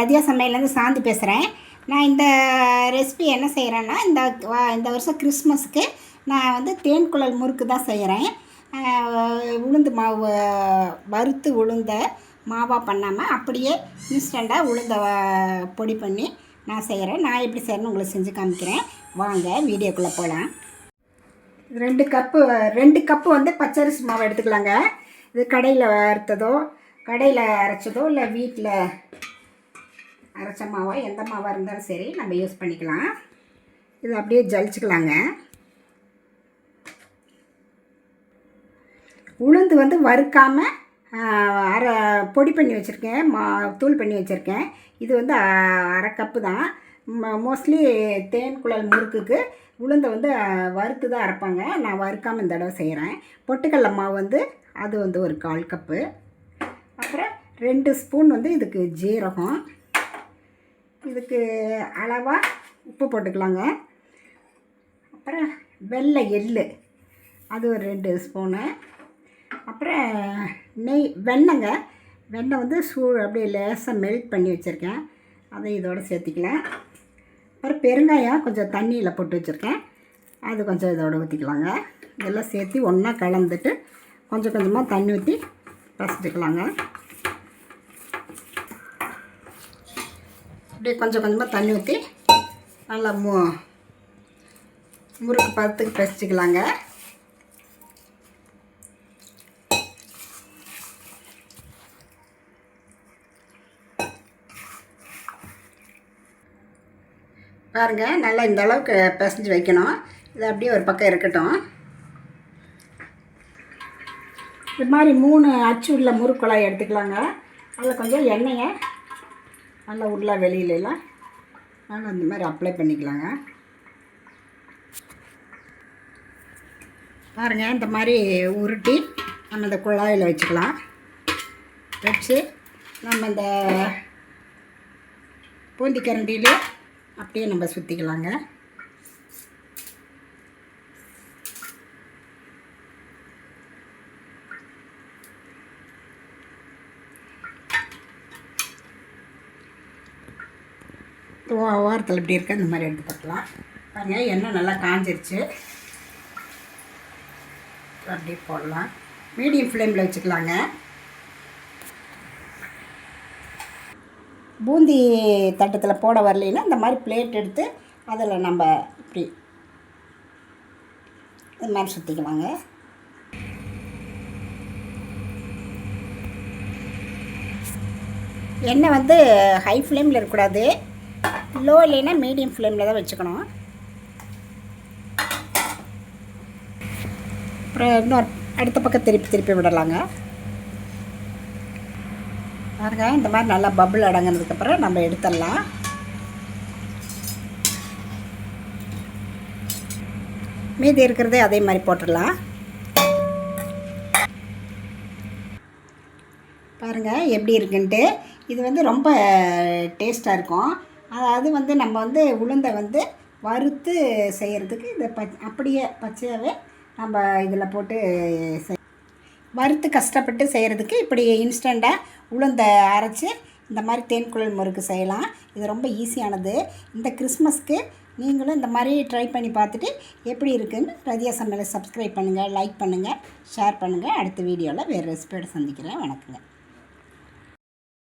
ரதியா சமையல்லேருந்து சாந்தி பேசுகிறேன். நான் இந்த ரெசிபி என்ன செய்கிறேன்னா இந்த இந்த வருஷம் கிறிஸ்மஸுக்கு நான் வந்து தேன் குழல் முறுக்கு தான் செய்கிறேன். உளுந்து மாவு வறுத்து உளுந்த மாவாக பண்ணாமல் அப்படியே இன்ஸ்டண்ட்டாக உளுந்த பொடி பண்ணி நான் செய்கிறேன். நான் எப்படி செய்கிறேன்னு உங்களுக்கு செஞ்சு காமிக்கிறேன். வாங்க வீடியோக்குள்ளே போகலாம். ரெண்டு கப்பு ரெண்டு கப்பு வந்து பச்சரிசி மாவு எடுத்துக்கலாங்க. இது கடையில் வறுத்ததோ கடையில் அரைச்சதோ இல்லை வீட்டில் அரைச்ச மாவோ எந்த மாவாக இருந்தாலும் சரி நம்ம யூஸ் பண்ணிக்கலாம். இது அப்படியே ஜலிச்சுக்கலாங்க. உளுந்து வந்து வறுக்காமல் அரை பொடி பண்ணி வச்சுருக்கேன் மா தூள் பண்ணி வச்சுருக்கேன். இது வந்து அரை கப்பு தான். மோஸ்ட்லி தேன் குழல் முறுக்குக்கு உளுந்தை வந்து வறுத்து தான் அரைப்பாங்க. நான் வறுக்காமல் இந்த தடவை செய்கிறேன் பொட்டுக்கடல மாவு வந்து அது வந்து ஒரு கால் கப்பு அப்புறம் ரெண்டு ஸ்பூன் வந்து இதுக்கு ஜீரகம். இதுக்கு அளவாக உப்பு போட்டுக்கலாங்க. அப்புறம் வெள்ளை எள்ளு. அது ஒரு ரெண்டு ஸ்பூனு. அப்புறம் நெய் வெண்ணெங்க. வெண்ணெய் வந்து சூடு அப்படியே லேசாக மெல்ட் பண்ணி வச்சுருக்கேன். அதை இதோடு சேர்த்திக்கலாம். அப்புறம் பெருங்காயம் கொஞ்சம் தண்ணியில் போட்டு வச்சுருக்கேன். அது கொஞ்சம் இதோட ஊற்றிக்கலாங்க இதெல்லாம் சேர்த்து ஒன்றா கலந்துட்டு கொஞ்சம் கொஞ்சமாக தண்ணி ஊற்றி பசிச்சுக்கலாங்க. அப்படியே கொஞ்சம் கொஞ்சமாக தண்ணி ஊற்றி நல்லா மு முறுக்கு பதத்துக்கு பசிச்சுக்கலாங்க பாருங்க நல்லா இந்த அளவுக்கு பிசைஞ்சு வைக்கணும். இது அப்படியே ஒரு பக்கம் இருக்கட்டும். இது மாதிரி மூணு அச்சு உள்ள முறுக்குழாய் எடுத்துக்கலாங்க. அதில் கொஞ்சம் எண்ணெயை நல்ல உள்ள வெளியிலலாம். நான் அந்த மாதிரி அப்ளை பண்ணிக்கலாங்க. பாருங்க இந்த மாதிரி உருட்டி நம்ம இந்த குழாயில் வச்சுக்கலாம். வச்சு நம்ம இந்த பூந்தி அப்படியே நம்ம சுற்றிக்கலாங்க ஓரத்தில் இப்படி இருக்க இந்த மாதிரி எடுத்து பார்க்கலாம். பாருங்கள் எண்ணெய் நல்லா காஞ்சிருச்சு. அப்படியே போடலாம். மீடியம் ஃப்ளேமில் வச்சுக்கலாங்க. பூந்தி தட்டத்தில் போட வரலைன்னா இந்த மாதிரி பிளேட் எடுத்து அதில் நம்ம இப்படி இது மாதிரி சுற்றிக்கலாங்க எண்ணெய் வந்து ஹை ஃப்ளேமில் இருக்கக்கூடாது. லோ இல்லைன்னா மீடியம் ஃப்ளேமில் தான் வச்சுக்கணும். அப்புறம் இன்னொரு அடுத்த பக்கம் திருப்பி திருப்பி விடலாங்க. பாருங்க இந்த மாதிரி நல்லா பபுள் அடங்கினதுக்கப்புறம் நம்ம எடுத்துடலாம். மீதி இருக்கிறதே அதே மாதிரி போட்டுடலாம். பாருங்கள் எப்படி இருக்குன்ட்டு. இது வந்து ரொம்ப டேஸ்ட்டாக இருக்கும். அதாவது வந்து நம்ம வந்து உளுந்தை வந்து வறுத்து செய்கிறதுக்கு இதை ப அப்படியே பச்சையாகவே நம்ம இதில் போட்டு செய் வறுத்து கஷ்டப்பட்டு செய்கிறதுக்கு இப்படி இன்ஸ்டண்ட்டாக உளுந்தை அரைச்சி இந்த மாதிரி தேன்குழல் முறுக்கு செய்யலாம். இது ரொம்ப ஈஸியானது. இந்த கிறிஸ்மஸ்க்கு நீங்களும் இந்த மாதிரி ட்ரை பண்ணி பார்த்துட்டு எப்படி இருக்குன்னு ரதியா சமையலை சப்ஸ்கிரைப் பண்ணுங்கள் லைக் பண்ணுங்கள் ஷேர் பண்ணுங்கள் அடுத்த வீடியோவில் வேறு ரெசிபியோட சந்திக்கிறேன். வணக்கங்க.